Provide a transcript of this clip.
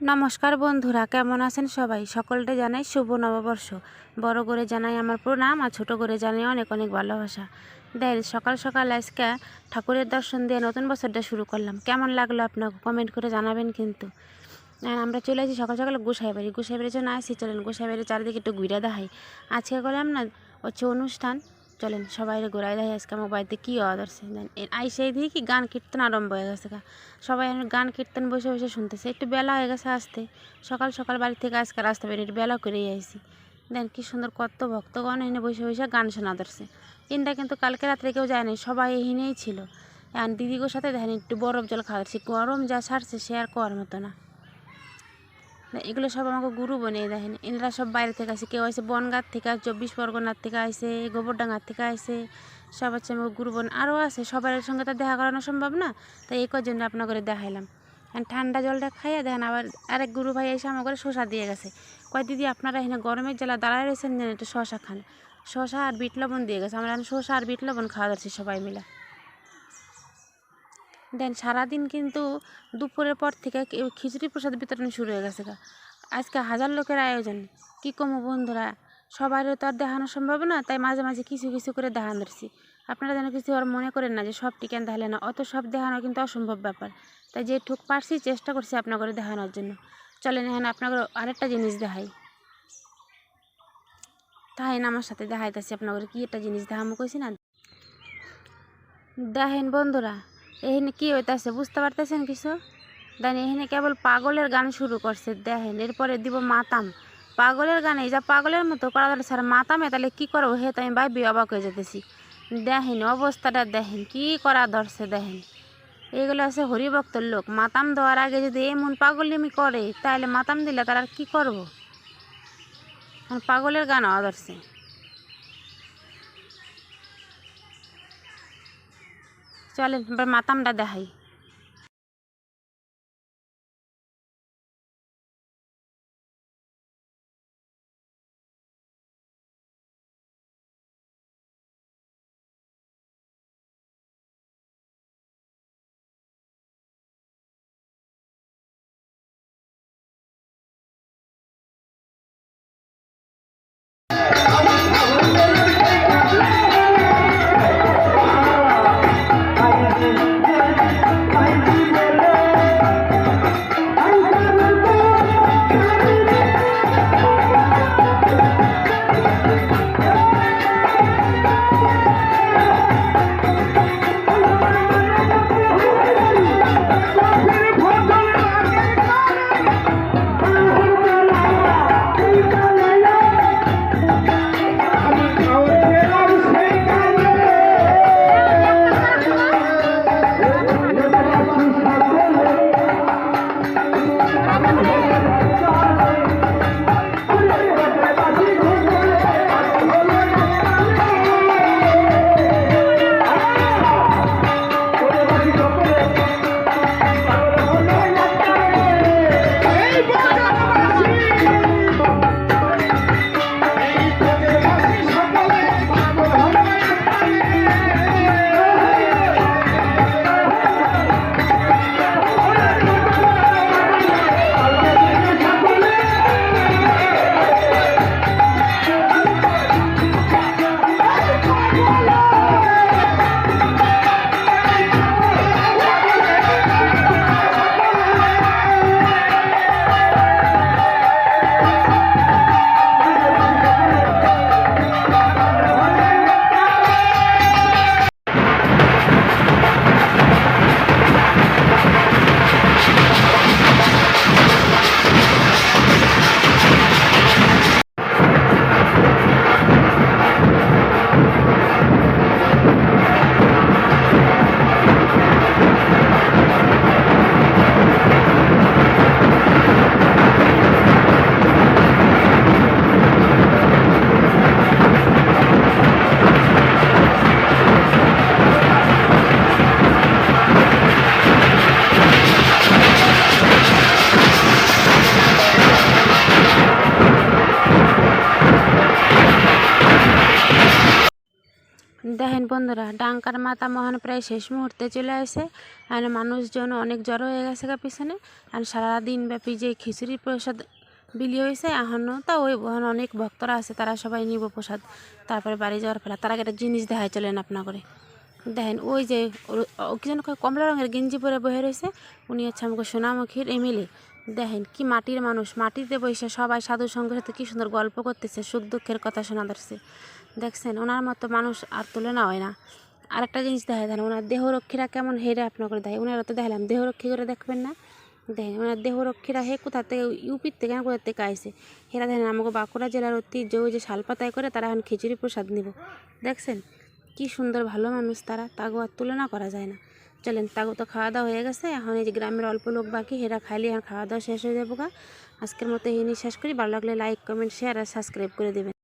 নমস্কার বন্ধুরা, কেমন আছেন সবাই? সকলকে জানাই শুভ নববর্ষ। বড় করে জানাই আমার প্রণাম, আর ছোট করে জানাই অনেক অনেক ভালোবাসা। দেন, সকাল সকাল আজকে ঠাকুরের দর্শন দিয়ে নতুন বছরটা শুরু করলাম। কেমন লাগল আপনাকে কমেন্ট করে জানাবেন কিন্তু। আমরা চলে আসি সকাল সকাল গোসাই বাড়ি। গোসাই বাড়ির জন্য আসি, চলেন গোসাই বাড়ির চারিদিকে একটু ঘুরে দেখাই। আজকে করলাম না, হচ্ছে অনুষ্ঠান। চলেন সবাই ঘুরাই দেয় আজকে আমার বাড়িতে কী অদর্শে দেন আইসেই দিয়ে কি গান কীর্তন আরম্ভ হয়ে গেছে। সবাই গান কীর্তন বসে বসে শুনতেছে। একটু বেলা হয়ে গেছে আসতে। সকাল সকাল বাড়ি থেকে আজকে রাস্তা বেরিয়ে বেলা করেই আইসি দেন কি সুন্দর কত ভক্তগণ এনে বসে বসে গান শোনা ধরছে। তিনটা কিন্তু কালকে রাত্রে কেউ যায়নি সবাই এখানেই ছিল। এখন দিদিগোর সাথে দেখেন একটু বরফ জল খাওয়া গরম যা ছাড়ছে সে আর কোয়ার মতো না, এগুলো সব আমাকে গুরু বানিয়ে দেখেন। এনারা সব বাইরে থেকে আসে, কেউ আসে বনগাঁ থেকে, চব্বিশ পরগনার থেকে আসে, গোবরডাঙ্গার থেকে আসে, সব হচ্ছে আমাকে গুরু বোন আরও আছে, সবার সঙ্গে তো দেখা করানো সম্ভব না তাই এই কজন আপনার করে দেখাইলাম ঠান্ডা জলটা খাইয়া দেখেন, আবার আরেক গুরু ভাই এসে আমার করে শশা দিয়ে গেছে। কয়, দিদি, আপনারা এখানে গরমের জেলা দাঁড়ায় রয়েছেন, একটু শশা খান। শশা আর বিট লবণ দিয়ে গেছে। আমরা শশা আর বিট লবণ খাওয়া যাচ্ছি সবাই মিলে। দেন সারাদিন কিন্তু দুপুরের পর থেকে খিচুড়ি প্রসাদ বিতরণ শুরু হয়ে গেছে আজকে হাজার লোকের আয়োজন। কী কমো বন্ধুরা? সবারও তো আর দেখানো সম্ভব না, তাই মাঝে মাঝে কিছু কিছু করে দেখান ধরছি। আপনারা যেন কিছু আর মনে করেন না যে সব টিকেন দেখালে না, অত সব দেখানো কিন্তু অসম্ভব ব্যাপার। তাই যে ঠুক পারছি চেষ্টা করছি আপনার করে দেখানোর জন্য। চলেন এখন আপনার আরেকটা জিনিস দেখাই। তাই না আমার সাথে দেখাইতেছি আপনার কি একটা জিনিস দেখামো কইছি না? দেখেন বন্ধুরা এখানে কি হইতাছে, বুঝতে পারতেছেন কিছু? দেন এখানে কেবল পাগলের গান শুরু করছে, দেখেন, এরপরে দিব মাতাম। পাগলের গানে যা পাগলের মতো করা ধরে, স্যার, মাতামে তাহলে কি করব? হে, তো আমি ভাবি অবাক হয়ে যেতেছি। দেখেন, অবস্থাটা দেখেন, কি করা ধরছে, দেখেন। এগুলো আছে হরিভক্তর লোক। মাতাম দেওয়ার আগে যদি এমন পাগলিমি করে, তাহলে মাতাম দিলে তারা আর কি করব? পাগলের গান ধরছে। চলেন এবার মাতামটা দেখাই। দেখেন বন্ধুরা, ডাঙ্কার মাতা মহান প্রায় শেষ মুহূর্তে চলে আসে। আর মানুষজন অনেক জড়ো হয়ে গেছে গা পিছনে। আর সারাদিন ব্যাপী যে খিচুড়ির প্রসাদ বিলি হয়েছে এখনও তা ওই অনেক ভক্তরা আছে, তারা সবাই নিব প্রসাদ। তারপরে বাড়ি যাওয়ার ফেলা তার একটা জিনিস দেখায় চলেন আপনা করে দেখেন ওই যে কি যেন কমলা রঙের গেঞ্জি পরে বহে রয়েছে। উনি হচ্ছে আমাকে সোনামুখীর এমএলএ দেখেন, কি মাটির মানুষ। মাটিতে বসে সবাই সাধু সঙ্গের সাথে কী সুন্দর গল্প করতেছে, সুখ দুঃখের কথা শোনা ধরছে দেখছেন, ওনার মতো মানুষ আর তুলনা হয় না। আরেকটা জিনিস দেখা দেন ওনার দেহরক্ষীরা কেমন হেরে আপনার করে দেখে ওনারা তো দেখালাম, দেহরক্ষী করে দেখবেন না? দেখেন, ওনার দেহরক্ষীরা হে কোথা থেকে ইউপির থেকে না কোথা থেকে আইসে হেরা দেখেন, আমাকে বাঁকুড়া জেলার ঐতিহ্য যে শালপাতায় করে তারা এখন খিচুড়ি প্রসাদ নিব। দেখছেন, কি সুন্দর ভালো মানুষ তারা, তাগো আর তুলনা করা যায় না। চলেন, তাগো তো খাওয়া দাওয়া হয়ে গেছে। এখন এই যে গ্রামের অল্প লোক বাকি, হেরা খাইলে খাওয়া দাওয়া শেষ হয়ে যাব গা। আজকের মতো এই নিয়ে শেষ করি। ভালো লাগলে লাইক কমেন্ট শেয়ার আর সাবস্ক্রাইব করে দেবেন।